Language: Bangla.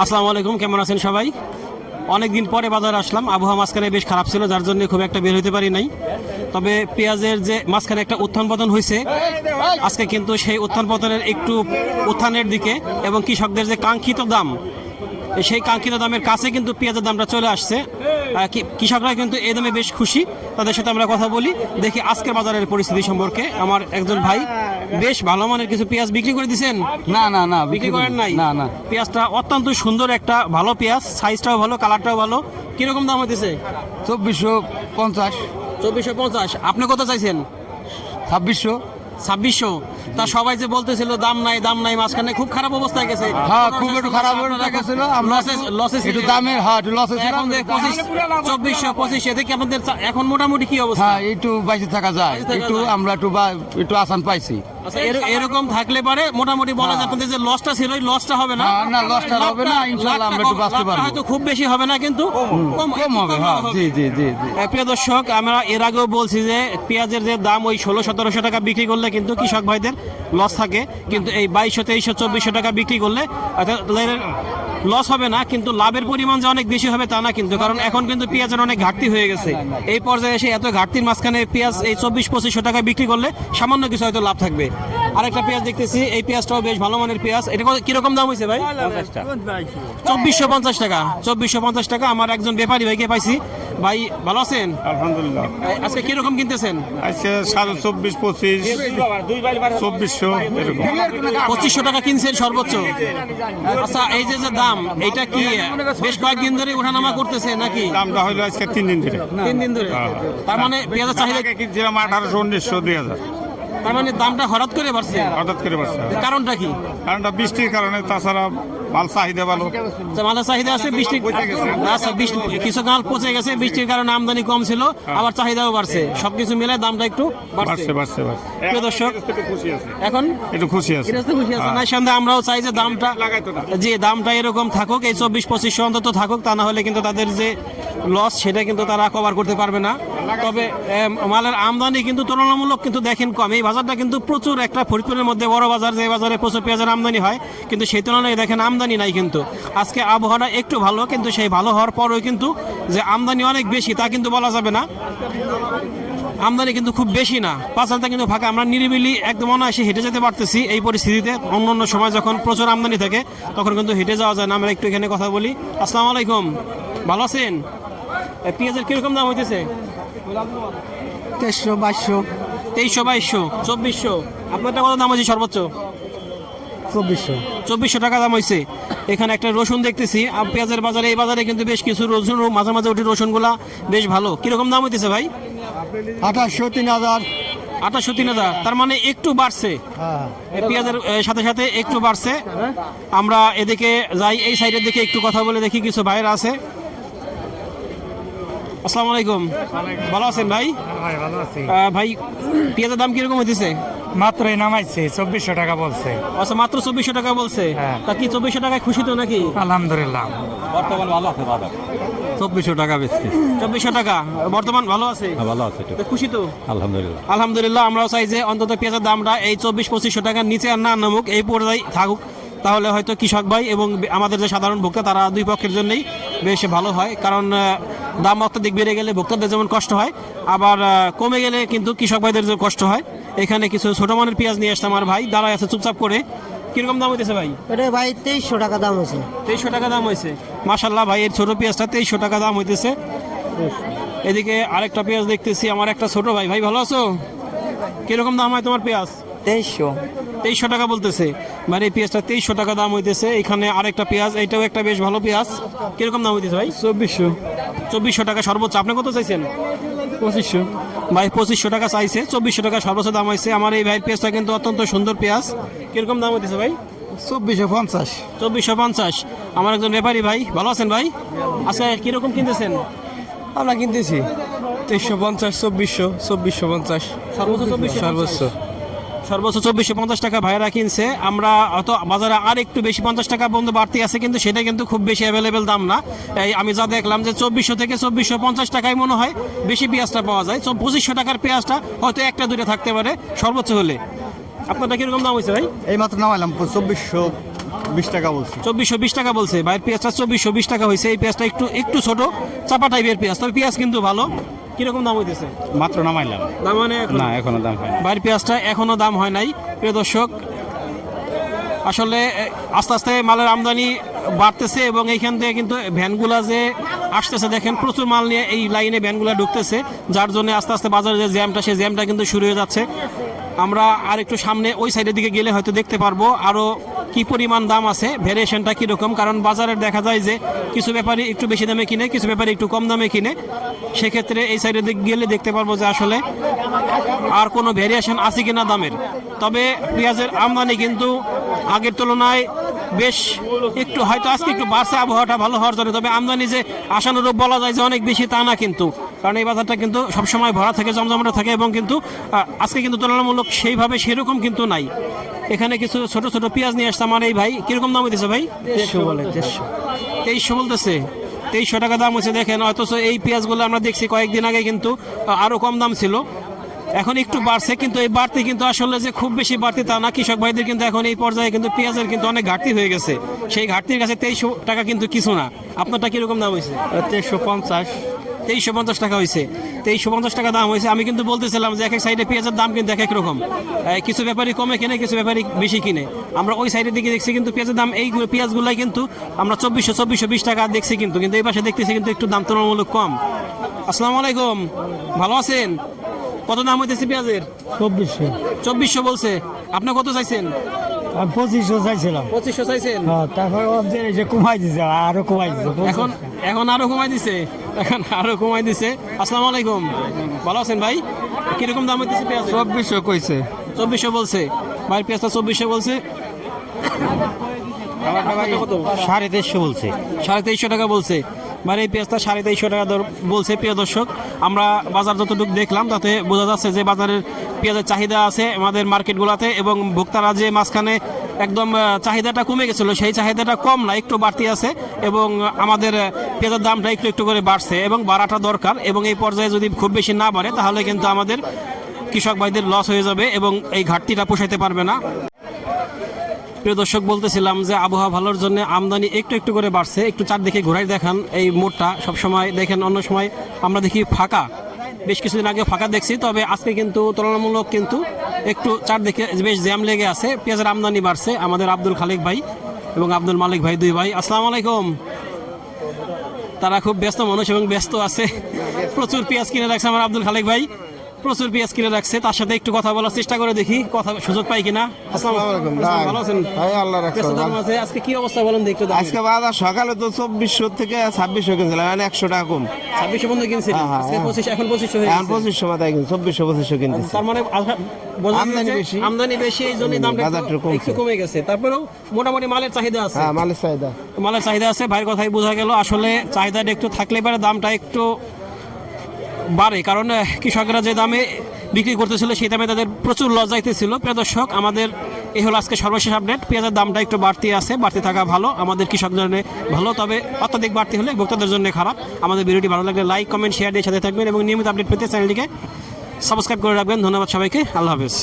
আসসালামু আলাইকুম, কেমন আছেন সবাই? অনেকদিন পরে বাজার আসলাম। আবহাওয়া মাঝখানে বেশ খারাপ ছিল, যার জন্য খুব একটা বের হতে পারি নাই। তবে পেঁয়াজের যে মাঝখানে একটা উত্থান পতন হয়েছে আজকে কিন্তু সেই উত্থান পতনের একটু উত্থানের দিকে এবং কৃষকদের যে কাঙ্ক্ষিত দাম, সেই কাঙ্ক্ষিত দামের কাছে কিন্তু পেঁয়াজের দামটা চলে আসছে। কৃষকরা কিন্তু এই দামে বেশ খুশি। তাদের সাথে আমরা কথা বলি। দেখি আজকের বাজারের পরিস্থিতি সম্পর্কে। আমার একজন ভাই বেশ ভালো মানের কিছু পেঁয়াজ বিক্রি করে দিয়েছেন না না না বিক্রি করেন নাই? না না। পেঁয়াজটা অত্যন্ত সুন্দর একটা ভালো পেঁয়াজ। সাইজটাও ভালো কালারটাও ভালো। কীরকম দাম হতেছে চব্বিশশো পঞ্চাশ। চব্বিশশো পঞ্চাশ। আপনি কত চাইছেন? ছাব্বিশশো। ছাব্বিশশো। তা সবাই যে বলতেছিল দাম নাই দাম নাই মাঝখানে খুব খারাপ অবস্থায় গেছে। হ্যাঁ খুব একটু খারাপ গেছিল লসে একটু দামের হ্যাঁ একটু লসে এখন পঁচিশ চব্বিশশো পঁচিশ এদিকে আপনাদের এখন মোটামুটি কি অবস্থা? হ্যাঁ একটু বাইশে থাকা যায় একটু আমরা একটু বা- একটু আসান পাইছি। আচ্ছা এর- এরকম থাকলে পারে মোটামুটি বলা যায় আপনাদের যে লসটা ছিল ওই লসটা হবে না? না, লসটা হবে না, ইনশাআল্লাহ আমরা একটু বাঁচতে পারব। হয়তো খুব বেশি হবে না কিন্তু কম কম হবে হ্যাঁ জি জি জি জি। প্রিয় দর্শক আমরা এর আগেও বলছি যে পেঁয়াজের যে দাম ওই ষোলো সতেরোশো টাকা বিক্রি করলে কিন্তু কৃষক ভাইদের লস থাকে কিন্তু এই বাইশশো তেইশশো চব্বিশশো টাকা বিক্রি করলে লস হবে না, কিন্তু লাভের পরিমাণ যে অনেক বেশি হবে তা না কিন্তু, কারণ এখন কিন্তু পেঁয়াজের অনেক ঘাটতি হয়ে গেছে। এই পর্যায়ে এসে এত ঘাটতির মাঝখানে পেঁয়াজ এই চব্বিশ পঁচিশশো টাকা বিক্রি করলে সামান্য কিছু হয়তো লাভ থাকবে। আরেকটা পেঁয়াজ দেখতেছি এই পেঁয়াজটাও বেশ ভালো মানের পেঁয়াজ। এটা কীরকম দাম হয়েছে ভাই? চব্বিশশো পঞ্চাশ টাকা চব্বিশশো পঞ্চাশ টাকা। আমার একজন ব্যাপারী ভাইকে পাইছি। ভাই ভালো আছেন? আলহামদুলিল্লাহ। আজকে কীরকম কিনতেছেন? আজকে সাড়ে চব্বিশ পঁচিশ চব্বিশশো এরকম। পঁচিশশো টাকা কিনছেন সর্বোচ্চ? আচ্ছা এই যে যে দাম এটা কি বেশ কয়েকদিন ধরে ওঠানামা করতেছে নাকি? দামটা হইল আজকে তিন দিন ধরে। তিন দিন ধরে? তার মানে পেঁয়াজের চাহিদা কিনছিলাম আঠারোশো উনিশশো দুই হাজার। তার মানে দামটা হঠাৎ করে বাড়ছে? হঠাৎ করে পারছে কারণটা কি? কারণটা বৃষ্টির কারণে তাছাড়া মাল চাহিদা ভালো। মালের চাহিদা আছে বৃষ্টি আচ্ছা বৃষ্টি কিছু মাল পচে গেছে বৃষ্টির কারণে আমদানি কম ছিল আবার চাহিদাও বাড়ছে। সবকিছু মিলে দামটা একটু বাড়ছে। বাড়ছে বাড়ছে বাড়ছে। দর্শক এখন? একটু খুশি আছে। খুশি আছে। না সন্দেহে আমরাও চাই যে দামটা। যে দামটা এরকম থাকুক এই চব্বিশ পঁচিশশো অন্তত থাকুক তা না হলে কিন্তু তাদের যে লস সেটা কিন্তু তারা কভার করতে পারবে না। তবে মালের আমদানি কিন্তু তুলনামূলক কিন্তু দেখেন কম। এই বাজারটা কিন্তু প্রচুর একটা ফরিদপুরের মধ্যে বড় বাজার, যে বাজারে প্রচুর পেঁয়াজের আমদানি হয়। কিন্তু সেই তুলনায় দেখেন আমদানি নাই কিন্তু। আজকে আবহাওয়াটা একটু ভালো, কিন্তু সেই ভালো হওয়ার পরেও কিন্তু যে আমদানি অনেক বেশি, তা কিন্তু বলা যাবে না। আমদানি কিন্তু খুব বেশি না। পাঁচালটা কিন্তু ফাঁকা। আমরা নিরিবিলি একদম অনায়াসে হেঁটে যেতে পারতেছি এই পরিস্থিতিতে। অন্য অন্য সময় যখন প্রচুর আমদানি থাকে, তখন কিন্তু হেঁটে যাওয়া যায় না। আমরা একটু এখানে কথা বলি। আসসালামু আলাইকুম। ভালো আছেন? পেঁয়াজের কীরকম দাম হইতেছে? তেইশশো বাইশশো। তেইশশো বাইশশো চব্বিশশো। আপনারটা কত দাম হয়েছে সর্বোচ্চ? চব্বিশশো। চব্বিশশো টাকা দাম হয়েছে এখানে একটা রসুন দেখতেছি। আর পেঁয়াজের বাজারে এই বাজারে কিন্তু বেশ কিছু রসুন মাঝে মাঝে উঠে রসুনগুলা বেশ ভালো। কীরকম দাম হইতেছে ভাই? আঠাশশো তিন হাজার। আঠাশশো তিন হাজার। তার মানে একটু বাড়ছে। হ্যাঁ। পেঁয়াজের সাথে সাথে একটু বাড়ছে। আমরা এদিকে যাই এই সাইডের দিকে একটু কথা বলে দেখি কিছু বাইরে আছে। আসসালামু আলাইকুম। ভালো আছেন ভাই? ভালো আছি। ভাই পেঁয়াজের দাম কীরকম হইতেছে? মাত্রই নামাইছে চব্বিশশো টাকা বলছে। আচ্ছা মাত্র চব্বিশশো টাকা বলছে। হ্যাঁ। তা কি চব্বিশশো টাকায় খুশি তো নাকি? আলহামদুলিল্লাহ। চব্বিশশো টাকা বেচছি। চব্বিশশো টাকা বর্তমান ভালো আছে? ভালো আছে খুশি তো? আলহামদুলিল্লাহ। আলহামদুলিল্লাহ আমরাও চাই যে অন্তত পেঁয়াজের দামটা এই চব্বিশ পঁচিশশো টাকার নিচে আর না নামুক এই পর্যায়ে থাকুক। তাহলে হয়তো কৃষক ভাই এবং আমাদের যে সাধারণ ভোক্তা তারা দুই পক্ষের জন্যই বেশ ভালো হয় কারণ দাম অত্যাধিক বেড়ে গেলে ভোক্তাদের যেমন কষ্ট হয় আবার কমে গেলে কিন্তু কৃষক ভাইদের যে কষ্ট হয়। এখানে কিছু ছোট মানের পেঁয়াজ নিয়ে আসছে আমার ভাই দাঁড়ায় আছে চুপচাপ করে। কীরকম দাম হইতেছে ভাই? এটা ভাই তেইশশো টাকা দাম হয়েছে তেইশশো টাকা দাম হয়েছে মাসাল্লাহ ভাই এর ছোট পেঁয়াজটা তেইশশো টাকা দাম হইতেছে। এদিকে আরেকটা পেঁয়াজ দেখতেছি আমার একটা ছোট ভাই। ভাই ভালো আছো? কীরকম দাম হয় তোমার পেঁয়াজ? তেইশশো। তেইশশো টাকা বলতেছে। মানে এই পেঁয়াজটা তেইশশো টাকা দাম হইতেছে। এখানে আরেকটা পেঁয়াজ এটাও একটা বেশ ভালো পেঁয়াজ। কীরকম দাম হইতেছে ভাই? চব্বিশশো। চব্বিশশো টাকা সর্বোচ্চ। আপনি কত চাইছেন? পঁচিশশো। ভাই পঁচিশশো টাকা চাইছে। চব্বিশশো টাকা সর্বোচ্চ দাম হয়েছে আমার এই ভাই পেঁয়াজটা কিন্তু অত্যন্ত সুন্দর পেঁয়াজ। কীরকম দাম হইতেছে ভাই? চব্বিশশো পঞ্চাশ। চব্বিশশো পঞ্চাশ। আমার একজন ব্যাপারী ভাই ভালো আছেন ভাই? আচ্ছা কীরকম কিনতেছেন? আমরা কিনতেছি। তেইশশো পঞ্চাশ চব্বিশশো চব্বিশশো পঞ্চাশ। সর্বোচ্চ চব্বিশশো সর্বোচ্চ। সর্বোচ্চ চব্বিশশো পঞ্চাশ টাকা ভাইরা কিনছে। আমরা হয়তো বাজারে আর একটু বেশি পঞ্চাশ টাকা পর্যন্ত বাড়তি আছে কিন্তু সেটা কিন্তু খুব বেশি অ্যাভেলেবেল দাম না। এই আমি যা দেখলাম যে চব্বিশশো থেকে চব্বিশশো পঞ্চাশ টাকায় মনে হয় বেশি পেঁয়াজটা পাওয়া যায়। পঁচিশশো টাকার পেঁয়াজটা হয়তো একটা দুইটা থাকতে পারে সর্বোচ্চ হলে। আপনারটা কীরকম দাম হয়েছে ভাই? এই মাত্র নামাইলাম চব্বিশশো বিশ টাকা বলছি। চব্বিশশো বিশ টাকা বলছে। ভাইয়ের পেঁয়াজটা চব্বিশশো বিশ টাকা হয়েছে। এই পেঁয়াজটা একটু একটু ছোট চাপা টাইপের পেঁয়াজ। তবে পেঁয়াজ কিন্তু ভালো। কীরকম দাম হইতেছে? মাত্র নামাইলাম। দাম মানে না এখনও দাম হয় বাইরের পেঁয়াজটা এখনও দাম হয় নাই। প্রিয় দর্শক আসলে আস্তে আস্তে মালের আমদানি বাড়তেছে এবং এইখান থেকে কিন্তু ভ্যানগুলা যে আসতেছে দেখেন প্রচুর মাল নিয়ে এই লাইনে ভ্যানগুলা ঢুকতেছে যার জন্য আস্তে আস্তে বাজারে যে জ্যামটা সেই জ্যামটা কিন্তু শুরু হয়ে যাচ্ছে। আমরা আর একটু সামনে ওই সাইডের দিকে গেলে হয়তো দেখতে পারব আরও কি পরিমাণ দাম আছে? ভেরিয়েশনটা কীরকম? কারণ বাজারে দেখা যায় যে কিছু ব্যাপারে একটু বেশি দামে কিনে, কিছু ব্যাপারে একটু কম দামে কিনে। সেক্ষেত্রে এই সাইডের দিকে গেলে দেখতে পারব যে আসলে আর কোনো ভেরিয়েশন আছে কিনা দামের। তবে পেঁয়াজের আমদানি কিন্তু আগের তুলনায় বেশ একটু হয়তো আজকে একটু বাড়ছে, আবহাওয়াটা ভালো হওয়ার জন্য। তবে আমদানি যে আশানুরূপ বলা যায় যে অনেক বেশি তা না কিন্তু। কারণ এই বাজারটা কিন্তু সবসময় ভরা থাকে, জমজমাটা থাকে এবং কিন্তু আজকে কিন্তু তুলনামূলক সেইভাবে সেরকম কিন্তু নাই। এখানে কিছু ছোট ছোট পেঁয়াজ নিয়ে আসছে আমার এই ভাই কীরকম দাম হইতেছে ভাই? দেড়শো বলে দেড়শো। তেইশশো বলতেছে। তেইশশো টাকা দাম হচ্ছে দেখেন। অথচ এই পেঁয়াজগুলো আমরা দেখছি কয়েকদিন আগে কিন্তু আরও কম দাম ছিল। এখন একটু বাড়ছে কিন্তু এই বাড়তি কিন্তু আসলে যে খুব বেশি বাড়তি তা না। কৃষক ভাইদের কিন্তু এখন এই পর্যায়ে কিন্তু পেঁয়াজের কিন্তু অনেক ঘাটতি হয়ে গেছে। সেই ঘাটতির কাছে তেইশশো টাকা কিন্তু কিছু না। আপনারটা কীরকম দাম হয়েছে তেইশশো পঞ্চাশ। তেইশশো পঞ্চাশ টাকা হয়েছে তেইশশো পঞ্চাশ টাকা দাম হয়েছে আমি কিন্তু বলতেছিলাম যে এক এক সাইডে পেঁয়াজের দাম কিন্তু এক এক রকম। কিছু ব্যাপারই কমে কিনে কিছু ব্যাপারই বেশি কিনে। আমরা ওই সাইডের দিকে দেখছি কিন্তু পেঁয়াজের দাম এই পেঁয়াজগুলাই কিন্তু আমরা চব্বিশশো চব্বিশশো বিশ টাকা দেখছি কিন্তু। কিন্তু এই পাশে দেখতেছি কিন্তু একটু দাম তুলনামূলক কম। আসসালামু আলাইকুম। ভালো আছেন? কত দাম হইতেছে পেঁয়াজের? চব্বিশশো। চব্বিশশো বলছে। আপনি কত চাইছেন? আমি পঁচিশশো চাইছিলাম। পঁচিশশো চাইছেন? হ্যাঁ তারপর যে কমাই দিছে আরও কমাই দিছে এখন এখন আরও কমাই দিছে? এখন আরও কমাই দিছে? আসসালামু আলাইকুম। ভালো আছেন ভাই? কীরকম দাম হইতেছে পেঁয়াজ চব্বিশশো কইছে। চব্বিশশো বলছে। ভাই পেঁয়াজটা চব্বিশশো বলছে। কত সাড়ে তেইশশো বলছে। সাড়ে তেইশশো টাকা বলছে। মানে এই পেঁয়াজটা সাড়ে তেইশশো টাকা দর বলছে প্রিয় দর্শক। আমরা বাজার যতটুকু দেখলাম, তাতে বোঝা যাচ্ছে যে বাজারের পেঁয়াজের চাহিদা আছে আমাদের মার্কেটগুলোতে এবং ভোক্তারা যে মাঝখানে একদম চাহিদাটা কমে গেছিল, সেই চাহিদাটা কম না, একটু বাড়তি আছে এবং আমাদের পেঁয়াজের দামটা একটু একটু করে বাড়ছে এবং বাড়াটা দরকার এবং এই পর্যায়ে যদি খুব বেশি না বাড়ে, তাহলে কিন্তু আমাদের কৃষক ভাইদের লস হয়ে যাবে এবং এই ঘাটতিটা পোষাইতে পারবে না। প্রিয় দর্শক, বলতেছিলাম যে আবহাওয়া ভালোর জন্য আমদানি একটু একটু করে বাড়ছে। একটু চারদিকে ঘোরাই দেখান এই মোড়টা। সবসময় দেখেন, অন্য সময় আমরা দেখি ফাঁকা। বেশ কিছুদিন আগে ফাঁকা দেখছি, তবে আজকে কিন্তু তুলনামূলক কিন্তু একটু চারদিকে বেশ জ্যাম লেগে আছে। পেঁয়াজের আমদানি বাড়ছে, আমাদের আব্দুল খালেক ভাই এবং আব্দুল মালিক ভাই দুই ভাই। আসসালামু আলাইকুম। তারা খুব ব্যস্ত মানুষ এবং ব্যস্ত আছে। প্রচুর পেঁয়াজ কিনে রাখছে আমার আব্দুল খালেক ভাই। প্রচুর পেঁয়াজ কিনে রাখছে তার সাথে একটু কথা বলার চেষ্টা করে দেখি কথা সুযোগ পাই কিনা। আসসালামু আলাইকুম ভালো আছেন? ভাই। আল্লাহ রাখছে দাম আছে আজকে কি অবস্থা বলেন তো আজকে বাজার সকালে তো চব্বিশশো থেকে ছাব্বিশশো কিনছিলাম এখন একশো টাকা কম। ছাব্বিশশো বন্ধু কিনছিলেন? হ্যাঁ, হ্যাঁ, আজকে হ্যাঁ। পঁচিশ এখন পঁচিশশো হয়ে এখন। পঁচিশশো মাথায় কিনছি চব্বিশশো পঁচিশশো কিনতেছি। তার মানে আমদানি বেশি। আমদানি বেশি এই জন্য দামটা একটু কমে গেছে। তারপরেও মোটামুটি মালের চাহিদা আছে। হ্যাঁ মালের চাহিদা। মালের চাহিদা আছে ভাইয়ের কথাই বোঝা গেল। আসলে চাহিদাটা একটু থাকলে পারে দামটা একটু বাড়ে, কারণ কৃষকরা যে দামে বিক্রি করতেছিল, সেই দামে তাদের প্রচুর লস যাইতেছিল। প্রিয় দর্শক, আমাদের এই হলো আজকে সর্বশেষ আপডেট পেঁয়াজের দামটা একটু বাড়তি আছে, বাড়তি থাকা ভালো, আমাদের কৃষকদের জন্য ভালো, তবে অত্যাধিক বাড়তি হলে ভোক্তাদের জন্য খারাপ। আমাদের ভিডিওটি ভালো লাগলে লাইক কমেন্ট শেয়ার দিয়ে সাথে থাকবেন এবং নিয়মিত আপডেট পেতে চ্যানেলটিকে সাবস্ক্রাইব করে রাখবেন। ধন্যবাদ সবাইকে, আল্লাহ হাফেজ।